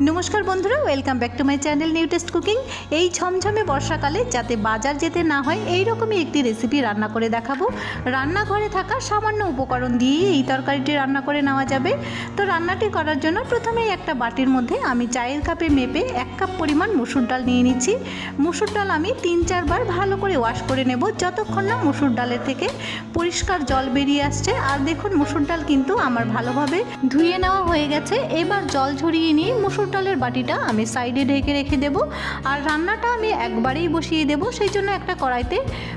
নমস্কার বন্ধুরা welcome back to my channel new taste cooking এই ঝমঝমে বর্ষাকালে যাতে বাজার যেতে না হয় এই রকমই একটি রেসিপি রান্না করে দেখাবো। রান্নাঘরে থাকা সামান্য উপকরণ দিয়েই এই তরকারিটি রান্না করে নেওয়া যাবে। তো রান্নাটি করার জন্য প্রথমেই একটা বাটির মধ্যে আমি চায়ের কাপে মেপে এক কাপ পরিমাণ মুসুর ডাল নিয়ে নিচ্ছি। মুসুর ডাল আমি তিন চারবার ভালো করে ওয়াশ করে নেব, যতক্ষণ না মুসুর ডালের থেকে পরিষ্কার জল বেরিয়ে আসছে। আর দেখুন, মুসুর ডাল কিন্তু আমার ভালোভাবে ধুয়ে নেওয়া হয়ে গেছে। এবার জল ঝরিয়ে নিয়ে মুসুর ডালের বাটিটা আমি সাইডে ঢেকে রেখে দেব। আর রান্নাটা আমি একবারেই বসিয়ে দেব। সেই জন্য একটা কড়াইতে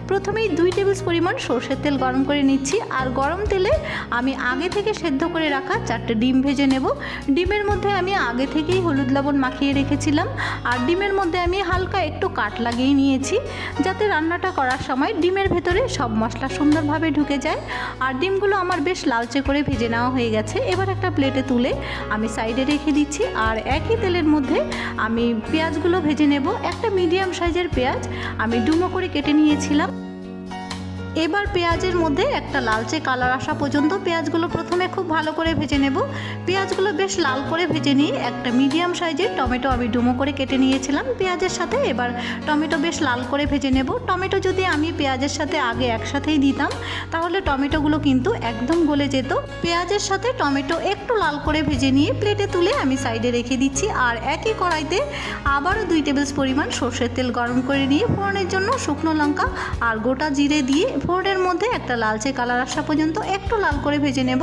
প্রথমেই দুই টেবিল পরিমাণ সর্ষের তেল গরম করে নিচ্ছি। আর গরম তেলে আমি আগে থেকে সেদ্ধ করে রাখা চারটে ডিম ভেজে নেব। ডিমের মধ্যে আমি আগে থেকেই হলুদ লবণ মাখিয়ে রেখেছিলাম। আর ডিমের মধ্যে আমি হালকা একটু কাট লাগিয়ে নিয়েছি, যাতে রান্নাটা করার সময় ডিমের ভেতরে সব মশলা সুন্দরভাবে ঢুকে যায়। আর ডিমগুলো আমার বেশ লালচে করে ভেজে নেওয়া হয়ে গেছে। এবার একটা প্লেটে তুলে আমি সাইডে রেখে দিচ্ছি। আর একই তেলের মধ্যে আমি পেঁয়াজগুলো ভেজে নেব। একটা মিডিয়াম সাইজের পেঁয়াজ আমি ডুমো করে কেটে নিয়েছিলাম। এবার পেঁয়াজের মধ্যে একটা লালচে কালার আসা পর্যন্ত পেঁয়াজগুলো প্রথমে খুব ভালো করে ভেজে নেব। পেঁয়াজগুলো বেশ লাল করে ভেজে নিয়ে একটা মিডিয়াম সাইজের টমেটো আমি ডুমো করে কেটে নিয়েছিলাম। পেঁয়াজের সাথে এবার টমেটো বেশ লাল করে ভেজে নেব। টমেটো যদি আমি পেঁয়াজের সাথে আগে একসাথেই দিতাম, তাহলে টমেটোগুলো কিন্তু একদম গলে যেত। পেঁয়াজের সাথে টমেটো একটু লাল করে ভেজে নিয়ে প্লেটে তুলে আমি সাইডে রেখে দিচ্ছি। আর একই কড়াইতে আবারও দুই টেবিল পরিমাণ সর্ষের তেল গরম করে নিয়ে ফোড়নের জন্য শুকনো লঙ্কা আর গোটা জিরে দিয়ে ফোড়নের মধ্যে একটা লালচে কালার আসা পর্যন্ত একটু লাল করে ভেজে নেব।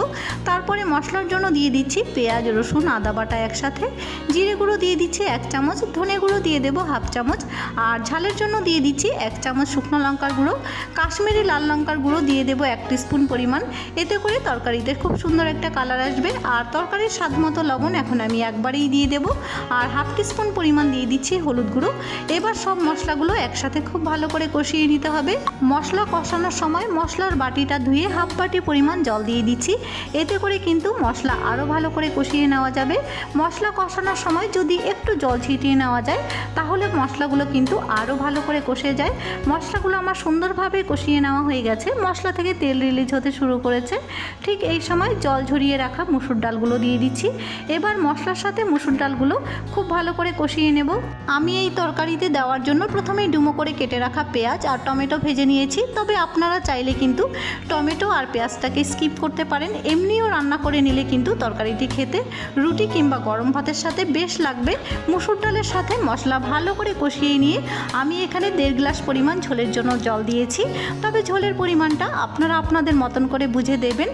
তারপরে মশলার জন্য দিয়ে দিচ্ছি পেঁয়াজ, রসুন, আদা বাটা একসাথে। জিরে গুঁড়ো দিয়ে দিচ্ছি এক চামচ, ধনে গুঁড়ো দিয়ে দেবো হাফ চামচ। আর ঝালের জন্য দিয়ে দিচ্ছি এক চামচ শুকনো লঙ্কার গুঁড়ো। কাশ্মীরি লাল লঙ্কার গুঁড়ো দিয়ে দেবো এক স্পুন পরিমাণ। এতে করে তরকারিতে খুব সুন্দর একটা কালার আসবে। আর তরকারির স্বাদ মতো লবণ এখন আমি একবারেই দিয়ে দেবো। আর হাফ স্পুন পরিমাণ দিয়ে দিচ্ছি হলুদ গুঁড়ো। এবার সব মশলাগুলো একসাথে খুব ভালো করে কষিয়ে নিতে হবে। মশলা কষানোর সময় মশলার বাটিটা ধুয়ে হাফ বাটি পরিমাণ জল দিয়ে দিচ্ছি। এতে করে কিন্তু মশলা আরও ভালো করে কষিয়ে নেওয়া যাবে। মশলা কষানোর সময় যদি একটু জল ছিটিয়ে নেওয়া যায়, তাহলে মশলাগুলো কিন্তু আরও ভালো করে কষে যায়। মশলাগুলো আমার সুন্দরভাবে কষিয়ে নেওয়া হয়ে গেছে। মশলা থেকে তেল রিলিজ হতে শুরু করেছে। ঠিক এই সময় জল ঝরিয়ে রাখা মুসুর ডালগুলো দিয়ে দিচ্ছি। এবার মশলার সাথে মুসুর ডালগুলো খুব ভালো করে কষিয়ে নেব। আমি এই তরকারিতে দেওয়ার জন্য প্রথমেই ডুমো করে কেটে রাখা পেঁয়াজ আর টমেটো ভেজে নিয়েছি। তবে আপনারা চাইলে কিন্তু টমেটো আর পেঁয়াজটাকে স্কিপ করতে পারেন। এমনিও রান্না করে নিলে কিন্তু তরকারিটি খেতে রুটি কিংবা গরম ভাতের সাথে বেশ লাগবে। মুসুর ডালের সাথে মশলা ভালো করে কষিয়ে নিয়ে আমি এখানে দেড় গ্লাস পরিমাণ ঝোলের জন্য জল দিয়েছি। তবে ঝোলের পরিমাণটা আপনারা আপনাদের মতন করে বুঝে দেবেন।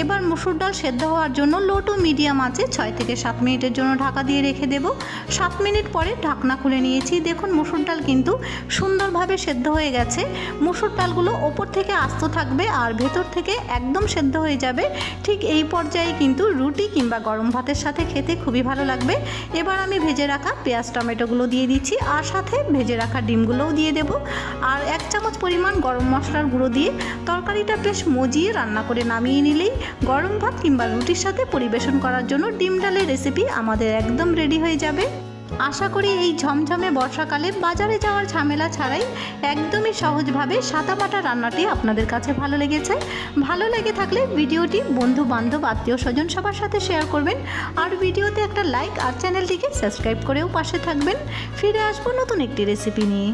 এবার মুসুর ডাল সেদ্ধ হওয়ার জন্য লো টু মিডিয়াম আছে ছয় থেকে সাত মিনিটের জন্য ঢাকা দিয়ে রেখে দেব। সাত মিনিট পরে ঢাকনা খুলে নিয়েছি। দেখুন, মুসুর ডাল কিন্তু সুন্দরভাবে সেদ্ধ হয়ে গেছে। মুসুর ডালগুলো ওপর থেকে আস্ত থাকবে আর ভেতর থেকে একদম সেদ্ধ হয়ে যাবে। ঠিক এই পর্যায়ে কিন্তু রুটি কিংবা গরম ভাতের সাথে খেতে খুবই ভালো লাগবে। এবার আমি ভেজে রাখা পেঁয়াজ, টমেটোগুলো দিয়ে দিচ্ছি আর সাথে ভেজে রাখা ডিমগুলোও দিয়ে দেব। আর এক চামচ পরিমাণ গরম মশলার গুঁড়ো দিয়ে তরকারিটা বেশ মজিয়ে রান্না করে নামিয়ে নিলেই গরম ভাত কিংবা রুটির সাথে পরিবেশন করার জন্য ডিম ডালের রেসিপি আমাদের একদম রেডি হয়ে যাবে। আশা করি এই ঝমঝমে বর্ষাকালে বাজারে যাওয়ার ঝামেলা ছাড়াই একদমই সহজভাবে সাদা বাটা রান্নাটি আপনাদের কাছে ভালো লেগেছে। ভালো লেগে থাকলে ভিডিওটি বন্ধু বান্ধব আত্মীয় স্বজন সবার সাথে শেয়ার করবেন। আর ভিডিওতে একটা লাইক আর চ্যানেলটিকে সাবস্ক্রাইব করেও পাশে থাকবেন। ফিরে আসব নতুন একটি রেসিপি নিয়ে।